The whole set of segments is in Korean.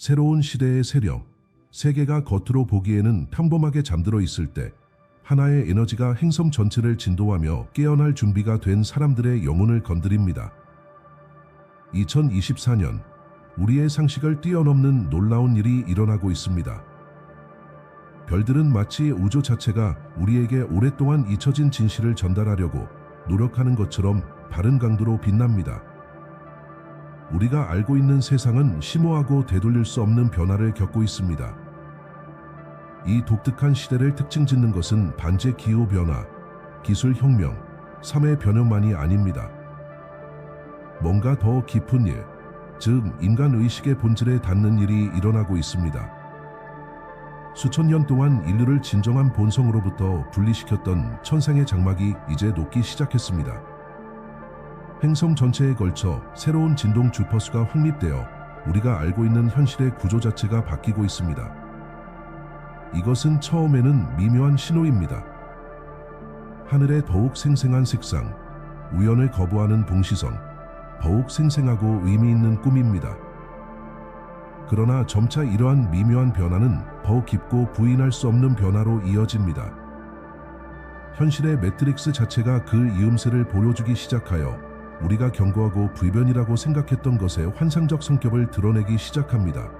새로운 시대의 세력, 세계가 겉으로 보기에는 평범하게 잠들어 있을 때 하나의 에너지가 행성 전체를 진도하며 깨어날 준비가 된 사람들의 영혼을 건드립니다. 2024년 우리의 상식을 뛰어넘는 놀라운 일이 일어나고 있습니다. 별들은 마치 우주 자체가 우리에게 오랫동안 잊혀진 진실을 전달하려고 노력하는 것처럼 바른 강도로 빛납니다. 우리가 알고 있는 세상은 심오하고 되돌릴 수 없는 변화를 겪고 있습니다. 이 독특한 시대를 특징 짓는 것은 반제 기후 변화, 기술 혁명, 삶의 변형만이 아닙니다. 뭔가 더 깊은 일, 즉 인간 의식의 본질에 닿는 일이 일어나고 있습니다. 수천 년 동안 인류를 진정한 본성으로부터 분리시켰던 천상의 장막이 이제 녹기 시작했습니다. 행성 전체에 걸쳐 새로운 진동 주파수가 확립되어 우리가 알고 있는 현실의 구조 자체가 바뀌고 있습니다. 이것은 처음에는 미묘한 신호입니다. 하늘의 더욱 생생한 색상, 우연을 거부하는 봉시성, 더욱 생생하고 의미 있는 꿈입니다. 그러나 점차 이러한 미묘한 변화는 더욱 깊고 부인할 수 없는 변화로 이어집니다. 현실의 매트릭스 자체가 그 이음새를 보여주기 시작하여 우리가 경고하고 불변이라고 생각했던 것의 환상적 성격을 드러내기 시작합니다.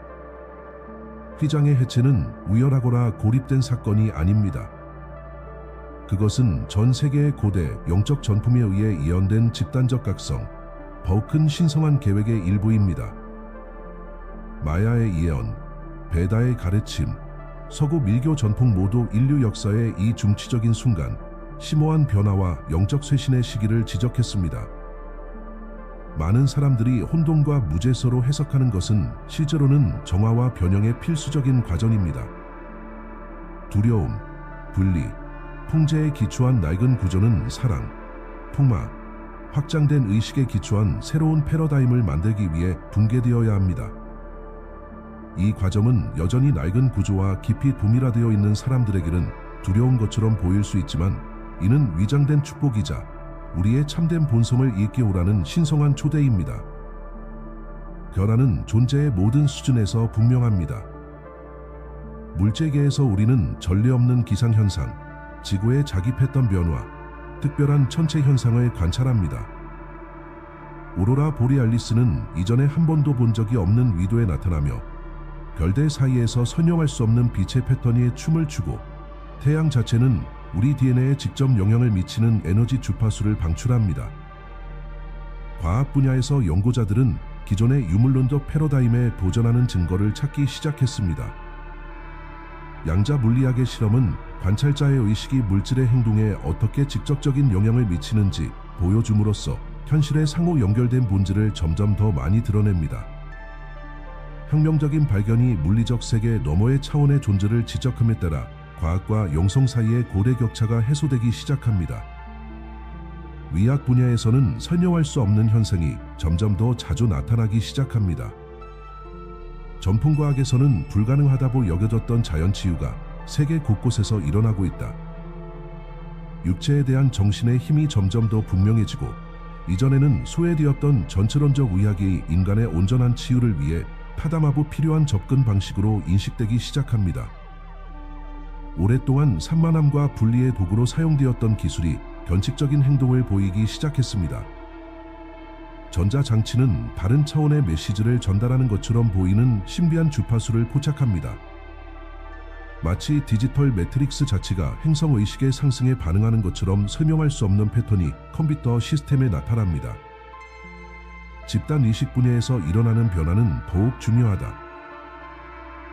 휘장의 해체는 우연하거나 고립된 사건이 아닙니다. 그것은 전 세계의 고대 영적 전품에 의해 예언된 집단적 각성, 더욱 큰 신성한 계획의 일부입니다. 마야의 예언, 베다의 가르침, 서구 밀교 전통 모두 인류 역사의 이 중치적인 순간, 심오한 변화와 영적 쇄신의 시기를 지적했습니다. 많은 사람들이 혼돈과 무질서로 해석하는 것은 실제로는 정화와 변형의 필수적인 과정입니다. 두려움, 분리, 풍제에 기초한 낡은 구조는 사랑, 풍마, 확장된 의식에 기초한 새로운 패러다임을 만들기 위해 붕괴되어야 합니다. 이 과정은 여전히 낡은 구조와 깊이 동일화되어 있는 사람들에게는 두려운 것처럼 보일 수 있지만 이는 위장된 축복이자 우리의 참된 본성을 일깨우라는 신성한 초대입니다. 변화는 존재의 모든 수준에서 분명합니다. 물체계에서 우리는 전례 없는 기상현상, 지구의 자기패턴 변화, 특별한 천체 현상을 관찰합니다. 오로라 보리알리스는 이전에 한 번도 본 적이 없는 위도에 나타나며 별들 사이에서 설명할 수 없는 빛의 패턴이 춤을 추고 태양 자체는 우리 DNA에 직접 영향을 미치는 에너지 주파수를 방출합니다. 과학 분야에서 연구자들은 기존의 유물론적 패러다임에 도전하는 증거를 찾기 시작했습니다. 양자 물리학의 실험은 관찰자의 의식이 물질의 행동에 어떻게 직접적인 영향을 미치는지 보여줌으로써 현실의 상호 연결된 본질을 점점 더 많이 드러냅니다. 혁명적인 발견이 물리적 세계 너머의 차원의 존재를 지적함에 따라 과학과 영성 사이의 고대 격차가 해소되기 시작합니다. 위학 분야에서는 설명할 수 없는 현상이 점점 더 자주 나타나기 시작합니다. 전풍과학에서는 불가능하다고 여겨졌던 자연치유가 세계 곳곳에서 일어나고 있다. 육체에 대한 정신의 힘이 점점 더 분명해지고 이전에는 소외되었던 전체론적 의학이 인간의 온전한 치유를 위해 파담하고 필요한 접근 방식으로 인식되기 시작합니다. 오랫동안 산만함과 분리의 도구로 사용되었던 기술이 변칙적인 행동을 보이기 시작했습니다. 전자장치는 다른 차원의 메시지를 전달하는 것처럼 보이는 신비한 주파수를 포착합니다. 마치 디지털 매트릭스 자체가 행성의식의 상승에 반응하는 것처럼 설명할 수 없는 패턴이 컴퓨터 시스템에 나타납니다. 집단 의식 분야에서 일어나는 변화는 더욱 중요하다.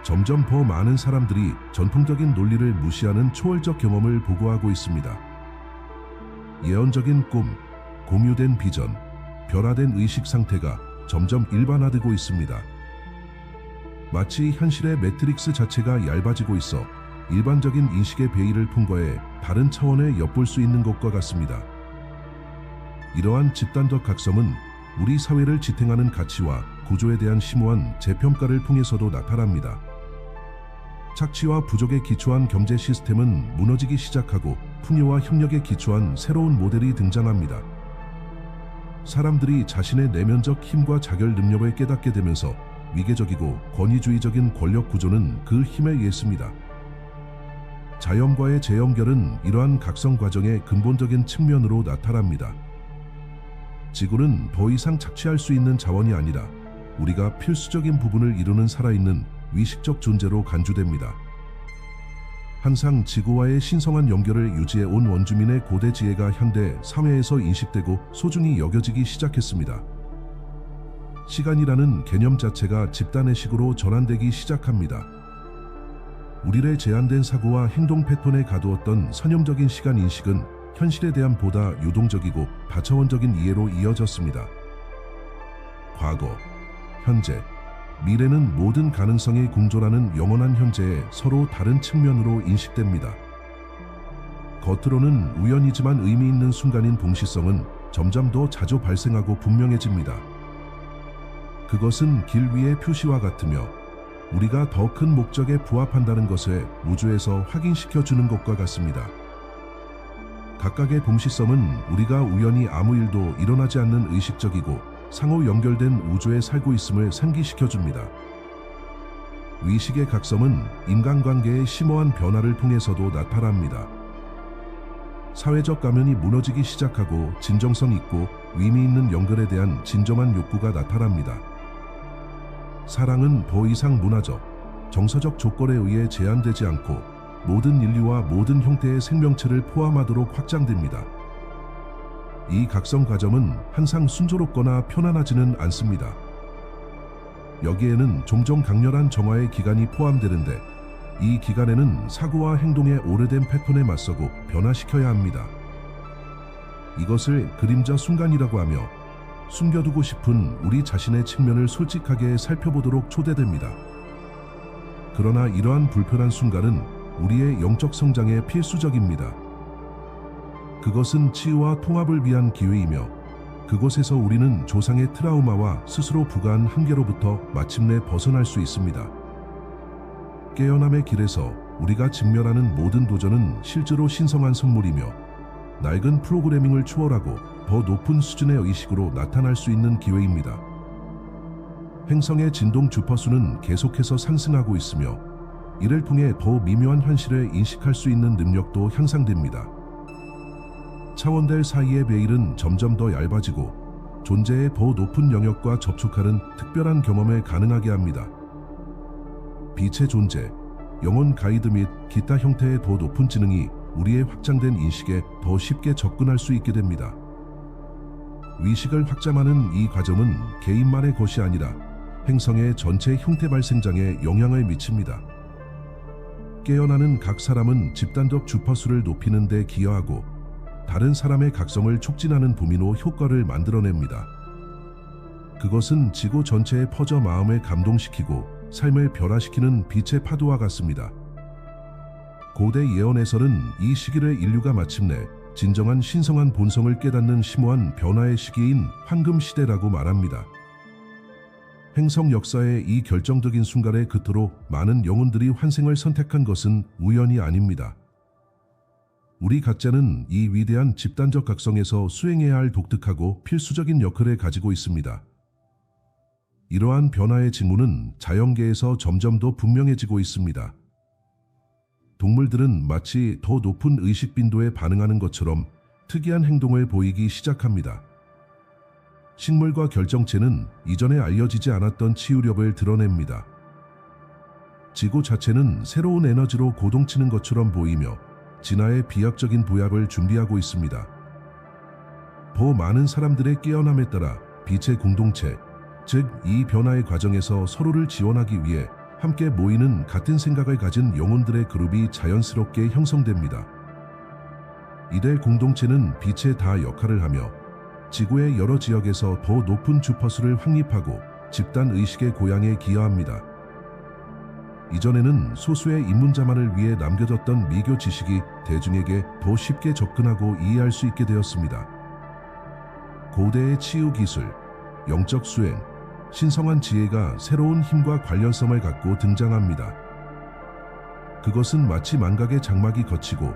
점점 더 많은 사람들이 전통적인 논리를 무시하는 초월적 경험을 보고하고 있습니다. 예언적인 꿈, 공유된 비전, 변화된 의식 상태가 점점 일반화되고 있습니다. 마치 현실의 매트릭스 자체가 얇아지고 있어 일반적인 인식의 베일을 통과해 다른 차원에 엿볼 수 있는 것과 같습니다. 이러한 집단적 각성은 우리 사회를 지탱하는 가치와 구조에 대한 심오한 재평가를 통해서도 나타납니다. 착취와 부족에 기초한 경제 시스템은 무너지기 시작하고 풍요와 협력에 기초한 새로운 모델이 등장합니다. 사람들이 자신의 내면적 힘과 자결 능력을 깨닫게 되면서 위계적이고 권위주의적인 권력 구조는 그 힘에 의했습니다. 자연과의 재연결은 이러한 각성 과정의 근본적인 측면으로 나타납니다. 지구는 더 이상 착취할 수 있는 자원이 아니라 우리가 필수적인 부분을 이루는 살아있는 위식적 존재로 간주됩니다. 항상 지구와의 신성한 연결을 유지해 온 원주민의 고대 지혜가 현대 사회에서 인식되고 소중히 여겨지기 시작했습니다. 시간이라는 개념 자체가 집단의 식으로 전환되기 시작합니다. 우리의 제한된 사고와 행동 패턴에 가두었던 선형적인 시간 인식은 현실에 대한 보다 유동적이고 다차원적인 이해로 이어졌습니다. 과거, 현재, 미래는 모든 가능성의 공존하는 영원한 현재의 서로 다른 측면으로 인식됩니다. 겉으로는 우연이지만 의미 있는 순간인 동시성은 점점 더 자주 발생하고 분명해집니다. 그것은 길 위의 표시와 같으며 우리가 더 큰 목적에 부합한다는 것을 우주에서 확인시켜 주는 것과 같습니다. 각각의 동시성은 우리가 우연히 아무 일도 일어나지 않는 의식적이고 상호 연결된 우주에 살고 있음을 상기시켜 줍니다. 위식의 각성은 인간관계의 심오한 변화를 통해서도 나타납니다. 사회적 가면이 무너지기 시작하고 진정성 있고 의미 있는 연결에 대한 진정한 욕구가 나타납니다. 사랑은 더 이상 문화적, 정서적 조건에 의해 제한되지 않고 모든 인류와 모든 형태의 생명체를 포함하도록 확장됩니다. 이 각성 과정은 항상 순조롭거나 편안하지는 않습니다. 여기에는 종종 강렬한 정화의 기간이 포함되는데 이 기간에는 사고와 행동의 오래된 패턴에 맞서고 변화시켜야 합니다. 이것을 그림자 순간이라고 하며 숨겨두고 싶은 우리 자신의 측면을 솔직하게 살펴보도록 초대됩니다. 그러나 이러한 불편한 순간은 우리의 영적 성장에 필수적입니다. 그것은 치유와 통합을 위한 기회이며 그곳에서 우리는 조상의 트라우마와 스스로 부과한 한계로부터 마침내 벗어날 수 있습니다. 깨어남의 길에서 우리가 직면하는 모든 도전은 실제로 신성한 선물이며 낡은 프로그래밍을 추월하고 더 높은 수준의 의식으로 나타날 수 있는 기회입니다. 행성의 진동 주파수는 계속해서 상승하고 있으며 이를 통해 더 미묘한 현실을 인식할 수 있는 능력도 향상됩니다. 차원들 사이의 베일은 점점 더 얇아지고 존재의 더 높은 영역과 접촉하는 특별한 경험을 가능하게 합니다. 빛의 존재, 영혼 가이드 및 기타 형태의 더 높은 지능이 우리의 확장된 인식에 더 쉽게 접근할 수 있게 됩니다. 위식을 확장하는 이 과정은 개인만의 것이 아니라 행성의 전체 형태 발생장에 영향을 미칩니다. 깨어나는 각 사람은 집단적 주파수를 높이는 데 기여하고 다른 사람의 각성을 촉진하는 도미노 효과를 만들어냅니다. 그것은 지구 전체에 퍼져 마음을 감동시키고 삶을 변화시키는 빛의 파도와 같습니다. 고대 예언에서는 이 시기를 인류가 마침내 진정한 신성한 본성을 깨닫는 심오한 변화의 시기인 황금 시대라고 말합니다. 행성 역사의 이 결정적인 순간의 끝으로 많은 영혼들이 환생을 선택한 것은 우연이 아닙니다. 우리 각자는 이 위대한 집단적 각성에서 수행해야 할 독특하고 필수적인 역할을 가지고 있습니다. 이러한 변화의 징후는 자연계에서 점점 더 분명해지고 있습니다. 동물들은 마치 더 높은 의식 빈도에 반응하는 것처럼 특이한 행동을 보이기 시작합니다. 식물과 결정체는 이전에 알려지지 않았던 치유력을 드러냅니다. 지구 자체는 새로운 에너지로 고동치는 것처럼 보이며 진화의 비약적인 보약을 준비하고 있습니다. 더 많은 사람들의 깨어남에 따라 빛의 공동체, 즉 이 변화의 과정에서 서로를 지원하기 위해 함께 모이는 같은 생각을 가진 영혼들의 그룹이 자연스럽게 형성됩니다. 이들 공동체는 빛의 다 역할을 하며 지구의 여러 지역에서 더 높은 주파수를 확립하고 집단 의식의 고양에 기여합니다. 이전에는 소수의 입문자만을 위해 남겨졌던 미교 지식이 대중에게 더 쉽게 접근하고 이해할 수 있게 되었습니다. 고대의 치유 기술, 영적 수행, 신성한 지혜가 새로운 힘과 관련성을 갖고 등장합니다. 그것은 마치 망각의 장막이 걷히고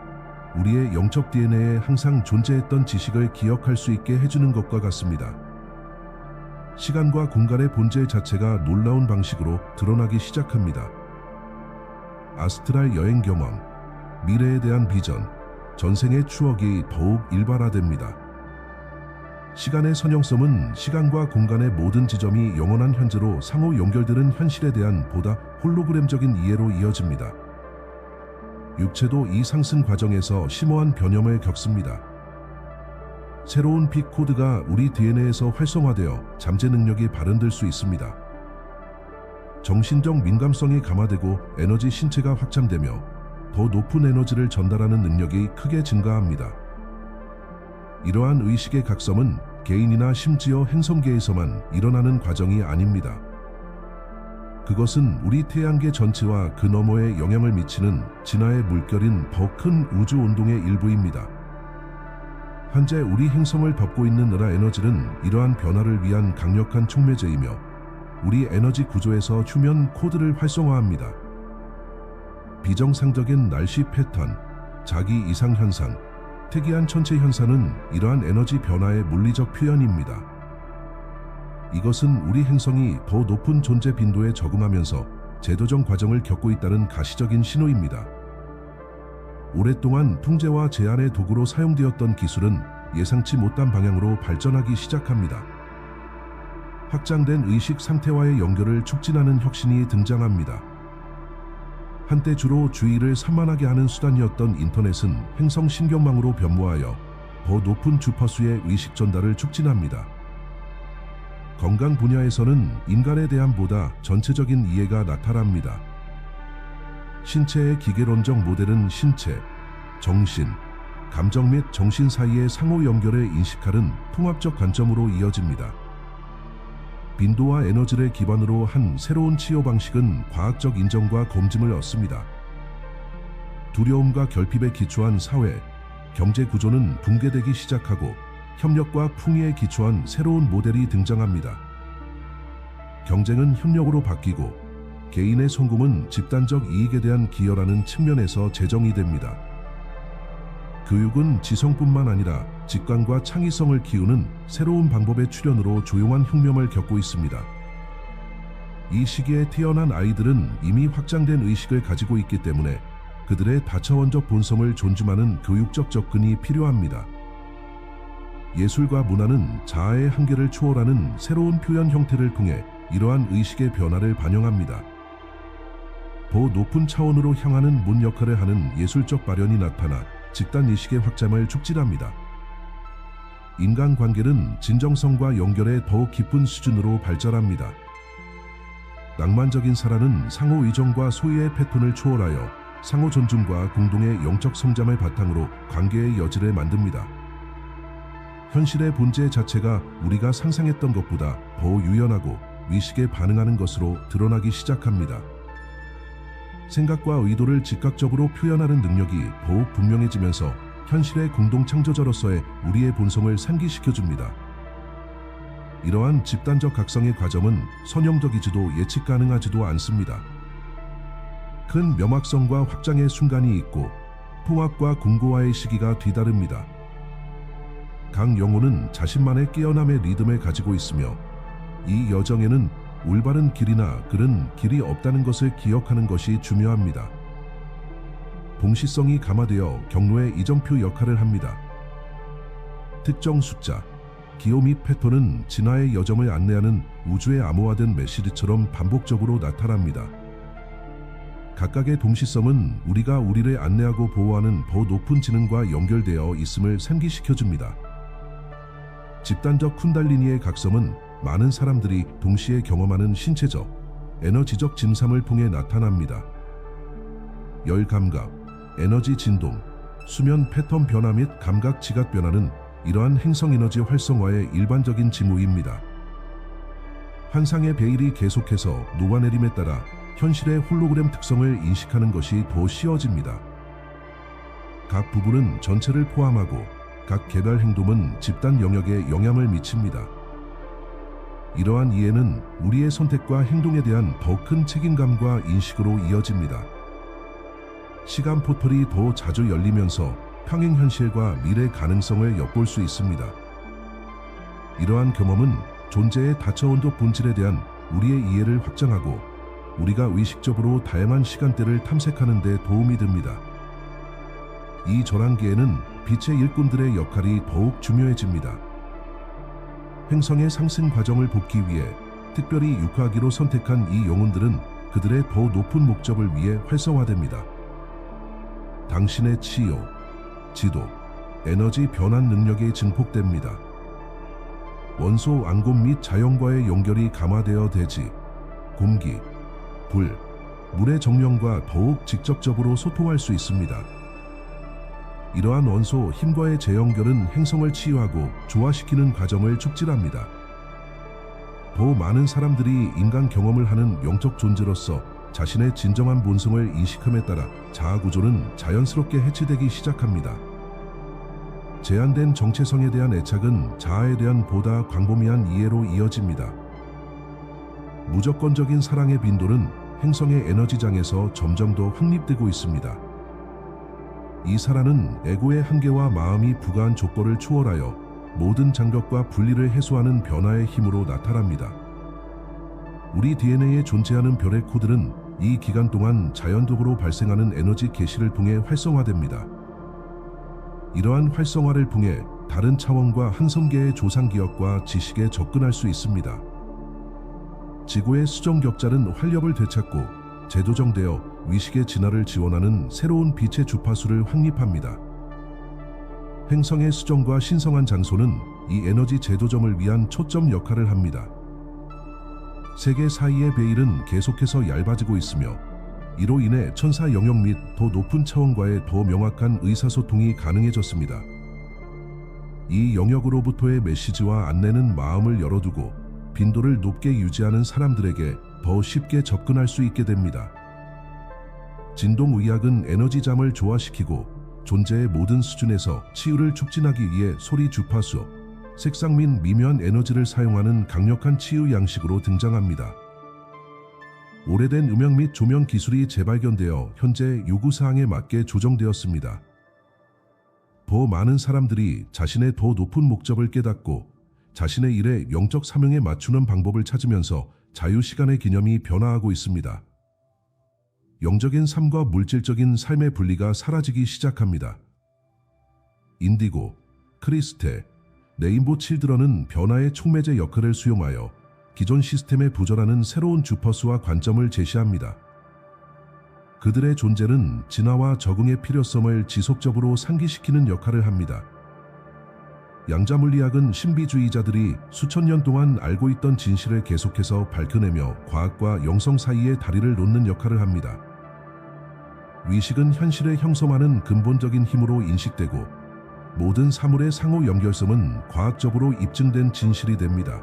우리의 영적 DNA에 항상 존재했던 지식을 기억할 수 있게 해주는 것과 같습니다. 시간과 공간의 본질 자체가 놀라운 방식으로 드러나기 시작합니다. 아스트랄 여행 경험, 미래에 대한 비전, 전생의 추억이 더욱 일반화됩니다. 시간의 선형성은 시간과 공간의 모든 지점이 영원한 현재로 상호 연결되는 현실에 대한 보다 홀로그램적인 이해로 이어집니다. 육체도 이 상승 과정에서 심오한 변형을 겪습니다. 새로운 피 코드가 우리 DNA에서 활성화되어 잠재 능력이 발현될 수 있습니다. 정신적 민감성이 감화되고 에너지 신체가 확장되며 더 높은 에너지를 전달하는 능력이 크게 증가합니다. 이러한 의식의 각성은 개인이나 심지어 행성계에서만 일어나는 과정이 아닙니다. 그것은 우리 태양계 전체와 그 너머에 영향을 미치는 진화의 물결인 더 큰 우주 운동의 일부입니다. 현재 우리 행성을 덮고 있는 은하 에너지는 이러한 변화를 위한 강력한 촉매제이며 우리 에너지 구조에서 휴면 코드를 활성화합니다. 비정상적인 날씨 패턴, 자기 이상 현상, 특이한 천체 현상은 이러한 에너지 변화의 물리적 표현입니다. 이것은 우리 행성이 더 높은 존재 빈도에 적응하면서 제도적 과정을 겪고 있다는 가시적인 신호입니다. 오랫동안 통제와 제한의 도구로 사용되었던 기술은 예상치 못한 방향으로 발전하기 시작합니다. 확장된 의식 상태와의 연결을 촉진하는 혁신이 등장합니다. 한때 주로 주의를 산만하게 하는 수단이었던 인터넷은 행성 신경망으로 변모하여 더 높은 주파수의 의식 전달을 촉진합니다. 건강 분야에서는 인간에 대한 보다 전체적인 이해가 나타납니다. 신체의 기계론적 모델은 신체, 정신, 감정 및 정신 사이의 상호 연결을 인식하는 통합적 관점으로 이어집니다. 빈도와 에너지를 기반으로 한 새로운 치유 방식은 과학적 인정과 검증을 얻습니다. 두려움과 결핍에 기초한 사회, 경제 구조는 붕괴되기 시작하고 협력과 풍의에 기초한 새로운 모델이 등장합니다. 경쟁은 협력으로 바뀌고 개인의 성공은 집단적 이익에 대한 기여라는 측면에서 재정이 됩니다. 교육은 지성뿐만 아니라 직관과 창의성을 키우는 새로운 방법의 출현으로 조용한 혁명을 겪고 있습니다. 이 시기에 태어난 아이들은 이미 확장된 의식을 가지고 있기 때문에 그들의 다차원적 본성을 존중하는 교육적 접근이 필요합니다. 예술과 문화는 자아의 한계를 초월하는 새로운 표현 형태를 통해 이러한 의식의 변화를 반영합니다. 더 높은 차원으로 향하는 문 역할을 하는 예술적 발현이 나타나 집단 의식의 확장을 촉진합니다. 인간관계는 진정성과 연결의 더욱 깊은 수준으로 발전합니다. 낭만적인 사랑은 상호 의존과 소유의 패턴을 초월하여 상호 존중과 공동의 영적 성장을 바탕으로 관계의 여지를 만듭니다. 현실의 본질 자체가 우리가 상상했던 것보다 더 유연하고 위식에 반응하는 것으로 드러나기 시작합니다. 생각과 의도를 즉각적으로 표현하는 능력이 더욱 분명해지면서 현실의 공동 창조자로서의 우리의 본성을 상기시켜줍니다. 이러한 집단적 각성의 과정은 선형적이지도 예측 가능하지도 않습니다. 큰 명확성과 확장의 순간이 있고 통합과 공고화의 시기가 뒤다릅니다. 각 영혼은 자신만의 깨어남의 리듬을 가지고 있으며 이 여정에는 올바른 길이나 그른 길이 없다는 것을 기억하는 것이 중요합니다. 동시성이 감화되어 경로의 이정표 역할을 합니다. 특정 숫자, 기호 및 패턴은 진화의 여정을 안내하는 우주의 암호화된 메시지처럼 반복적으로 나타납니다. 각각의 동시성은 우리가 우리를 안내하고 보호하는 더 높은 지능과 연결되어 있음을 상기시켜줍니다. 집단적 쿤달리니의 각성은 많은 사람들이 동시에 경험하는 신체적, 에너지적 짐삼을 통해 나타납니다. 열 감각, 에너지 진동, 수면 패턴 변화 및 감각 지각 변화는 이러한 행성 에너지 활성화의 일반적인 징후입니다. 환상의 베일이 계속해서 녹아내림에 따라 현실의 홀로그램 특성을 인식하는 것이 더 쉬워집니다. 각 부분은 전체를 포함하고 각 개별 행동은 집단 영역에 영향을 미칩니다. 이러한 이해는 우리의 선택과 행동에 대한 더 큰 책임감과 인식으로 이어집니다. 시간 포털이 더 자주 열리면서 평행 현실과 미래 가능성을 엿볼 수 있습니다. 이러한 경험은 존재의 다처온도 본질에 대한 우리의 이해를 확장하고 우리가 의식적으로 다양한 시간대를 탐색하는 데 도움이 됩니다. 이 전환기에는 빛의 일꾼들의 역할이 더욱 중요해집니다. 행성의 상승 과정을 돕기 위해 특별히 육하기로 선택한 이 영혼들은 그들의 더 높은 목적을 위해 활성화됩니다. 당신의 치유, 지도, 에너지 변환 능력이 증폭됩니다. 원소 안곰 및 자연과의 연결이 감화되어 대지, 공기, 불, 물의 정령과 더욱 직접적으로 소통할 수 있습니다. 이러한 원소 힘과의 재연결은 행성을 치유하고 조화시키는 과정을 촉진합니다. 더 많은 사람들이 인간 경험을 하는 영적 존재로서 자신의 진정한 본성을 인식함에 따라 자아 구조는 자연스럽게 해치되기 시작합니다. 제한된 정체성에 대한 애착은 자아에 대한 보다 광범위한 이해로 이어집니다. 무조건적인 사랑의 빈도는 행성의 에너지장에서 점점 더 확립되고 있습니다. 이 사랑은 에고의 한계와 마음이 부과한 족보를 초월하여 모든 장벽과 분리를 해소하는 변화의 힘으로 나타납니다. 우리 DNA에 존재하는 별의 코드는 이 기간 동안 자연적으로 발생하는 에너지 개시를 통해 활성화됩니다. 이러한 활성화를 통해 다른 차원과 한성계의 조상 기억과 지식에 접근할 수 있습니다. 지구의 수정 격자는 활력을 되찾고 재조정되어 위식의 진화를 지원하는 새로운 빛의 주파수를 확립합니다. 행성의 수정과 신성한 장소는 이 에너지 재조정을 위한 초점 역할을 합니다. 세계 사이의 베일은 계속해서 얇아지고 있으며 이로 인해 천사 영역 및 더 높은 차원과의 더 명확한 의사소통이 가능해졌습니다. 이 영역으로부터의 메시지와 안내는 마음을 열어두고 빈도를 높게 유지하는 사람들에게 더 쉽게 접근할 수 있게 됩니다. 진동의학은 에너지잠을 조화시키고 존재의 모든 수준에서 치유를 촉진하기 위해 소리 주파수, 색상 및 미묘한 에너지를 사용하는 강력한 치유 양식으로 등장합니다. 오래된 음향 및 조명 기술이 재발견되어 현재 요구사항에 맞게 조정되었습니다. 더 많은 사람들이 자신의 더 높은 목적을 깨닫고 자신의 일에 영적 사명에 맞추는 방법을 찾으면서 자유시간의 개념이 변화하고 있습니다. 영적인 삶과 물질적인 삶의 분리가 사라지기 시작합니다. 인디고, 크리스테, 네임보 칠드런은 변화의 촉매제 역할을 수용하여 기존 시스템에 부절하는 새로운 주퍼수와 관점을 제시합니다. 그들의 존재는 진화와 적응의 필요성을 지속적으로 상기시키는 역할을 합니다. 양자물리학은 신비주의자들이 수천 년 동안 알고 있던 진실을 계속해서 밝혀내며 과학과 영성 사이의 다리를 놓는 역할을 합니다. 위식은 현실에 형성하는 근본적인 힘으로 인식되고 모든 사물의 상호 연결성은 과학적으로 입증된 진실이 됩니다.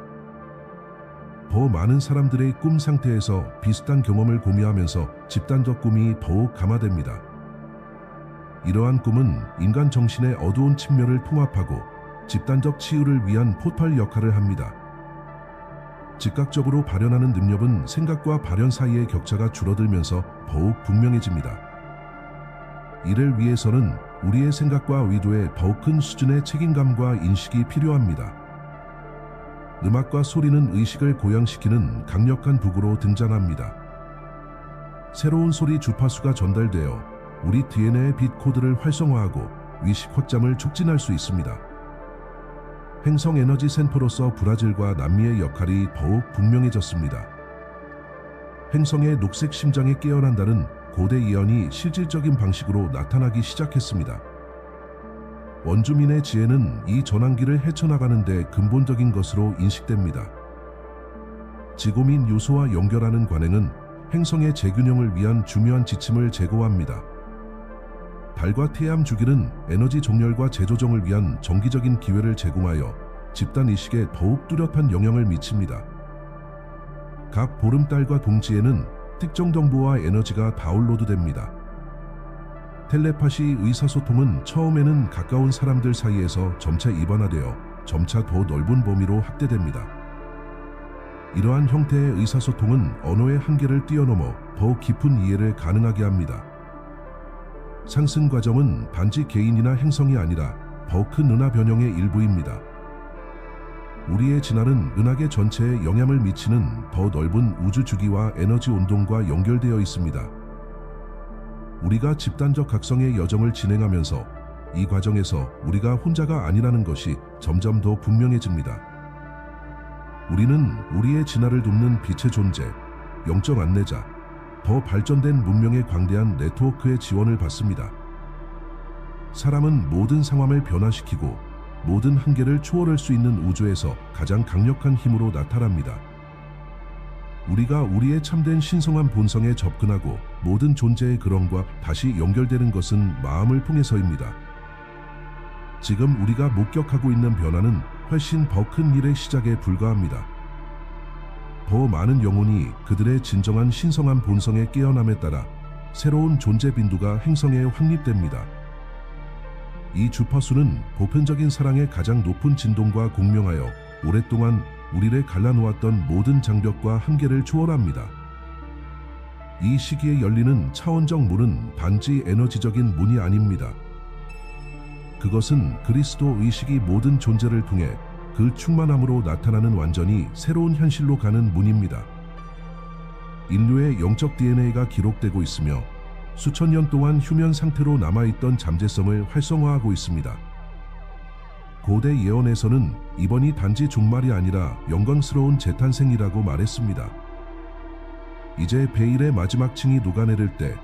더 많은 사람들의 꿈 상태에서 비슷한 경험을 공유하면서 집단적 꿈이 더욱 강화됩니다. 이러한 꿈은 인간 정신의 어두운 측면을 통합하고 집단적 치유를 위한 포털 역할을 합니다. 즉각적으로 발현하는 능력은 생각과 발현 사이의 격차가 줄어들면서 더욱 분명해집니다. 이를 위해서는 우리의 생각과 의도에 더욱 큰 수준의 책임감과 인식이 필요합니다. 음악과 소리는 의식을 고양시키는 강력한 도구로 등장합니다. 새로운 소리 주파수가 전달되어 우리 DNA의 빛 코드를 활성화하고 위식 확장을 촉진할 수 있습니다. 행성 에너지 센터로서 브라질과 남미의 역할이 더욱 분명해졌습니다. 행성의 녹색 심장에 깨어난다는 고대 예언이 실질적인 방식으로 나타나기 시작했습니다. 원주민의 지혜는 이 전환기를 헤쳐나가는 데 근본적인 것으로 인식됩니다. 지구 민 요소와 연결하는 관행은 행성의 재균형을 위한 중요한 지침을 제고합니다. 달과 태양 주기는 에너지 정렬과 재조정을 위한 정기적인 기회를 제공하여 집단 의식에 더욱 뚜렷한 영향을 미칩니다. 각 보름달과 동지에는 특정 정보와 에너지가 다운로드됩니다. 텔레파시 의사소통은 처음에는 가까운 사람들 사이에서 점차 일반화되어 점차 더 넓은 범위로 확대됩니다. 이러한 형태의 의사소통은 언어의 한계를 뛰어넘어 더 깊은 이해를 가능하게 합니다. 상승 과정은 단지 개인이나 행성이 아니라 더 큰 은하 변형의 일부입니다. 우리의 진화는 은하계 전체에 영향을 미치는 더 넓은 우주 주기와 에너지 운동과 연결되어 있습니다. 우리가 집단적 각성의 여정을 진행하면서 이 과정에서 우리가 혼자가 아니라는 것이 점점 더 분명해집니다. 우리는 우리의 진화를 돕는 빛의 존재, 영적 안내자, 더 발전된 문명의 광대한 네트워크의 지원을 받습니다. 사람은 모든 상황을 변화시키고 모든 한계를 초월할 수 있는 우주에서 가장 강력한 힘으로 나타납니다. 우리가 우리의 참된 신성한 본성에 접근하고 모든 존재의 그런과 다시 연결되는 것은 마음을 통해서입니다. 지금 우리가 목격하고 있는 변화는 훨씬 더 큰 일의 시작에 불과합니다. 더 많은 영혼이 그들의 진정한 신성한 본성에 깨어남에 따라 새로운 존재 빈도가 행성에 확립됩니다. 이 주파수는 보편적인 사랑의 가장 높은 진동과 공명하여 오랫동안 우리를 갈라놓았던 모든 장벽과 한계를 초월합니다. 이 시기에 열리는 차원적 문은 단지 에너지적인 문이 아닙니다. 그것은 그리스도 의식이 모든 존재를 통해 그 충만함으로 나타나는 완전히 새로운 현실로 가는 문입니다. 인류의 영적 DNA가 기록되고 있으며 수천 년 동안 휴면 상태로 남아있던 잠재성을 활성화하고 있습니다. 고대 예언에서는 이번이 단지 종말이 아니라 영광스러운 재탄생이라고 말했습니다. 이제 베일의 마지막 층이 녹아내릴 때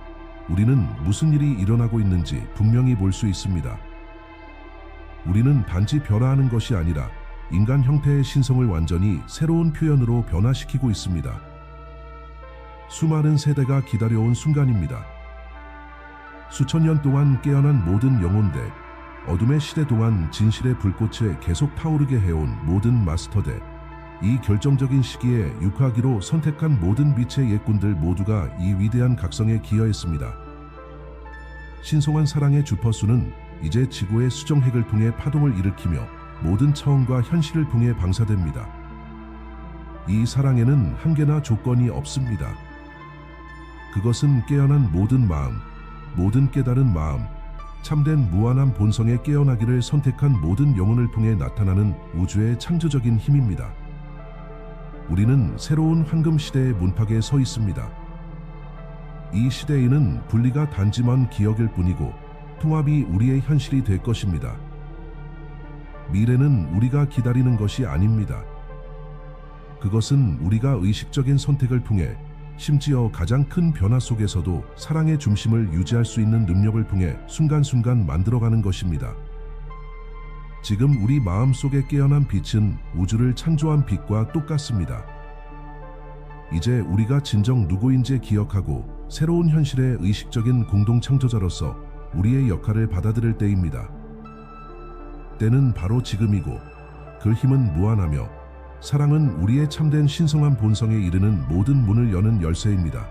우리는 무슨 일이 일어나고 있는지 분명히 볼 수 있습니다. 우리는 단지 변화하는 것이 아니라 인간 형태의 신성을 완전히 새로운 표현으로 변화시키고 있습니다. 수많은 세대가 기다려온 순간입니다. 수천 년 동안 깨어난 모든 영혼들, 어둠의 시대 동안 진실의 불꽃에 계속 타오르게 해온 모든 마스터들, 이 결정적인 시기에 육하기로 선택한 모든 빛의 옛꾼들 모두가 이 위대한 각성에 기여했습니다. 신성한 사랑의 주퍼수는 이제 지구의 수정핵을 통해 파동을 일으키며 모든 차원과 현실을 통해 방사됩니다. 이 사랑에는 한계나 조건이 없습니다. 그것은 깨어난 모든 마음, 모든 깨달은 마음, 참된 무한한 본성에 깨어나기를 선택한 모든 영혼을 통해 나타나는 우주의 창조적인 힘입니다. 우리는 새로운 황금 시대의 문팍에 서 있습니다. 이 시대에는 분리가 단지만 기억일 뿐이고 통합이 우리의 현실이 될 것입니다. 미래는 우리가 기다리는 것이 아닙니다. 그것은 우리가 의식적인 선택을 통해 심지어 가장 큰 변화 속에서도 사랑의 중심을 유지할 수 있는 능력을 통해 순간순간 만들어가는 것입니다. 지금 우리 마음 속에 깨어난 빛은 우주를 창조한 빛과 똑같습니다. 이제 우리가 진정 누구인지 기억하고 새로운 현실의 의식적인 공동 창조자로서 우리의 역할을 받아들일 때입니다. 때는 바로 지금이고 그 힘은 무한하며 사랑은 우리의 참된 신성한 본성에 이르는 모든 문을 여는 열쇠입니다.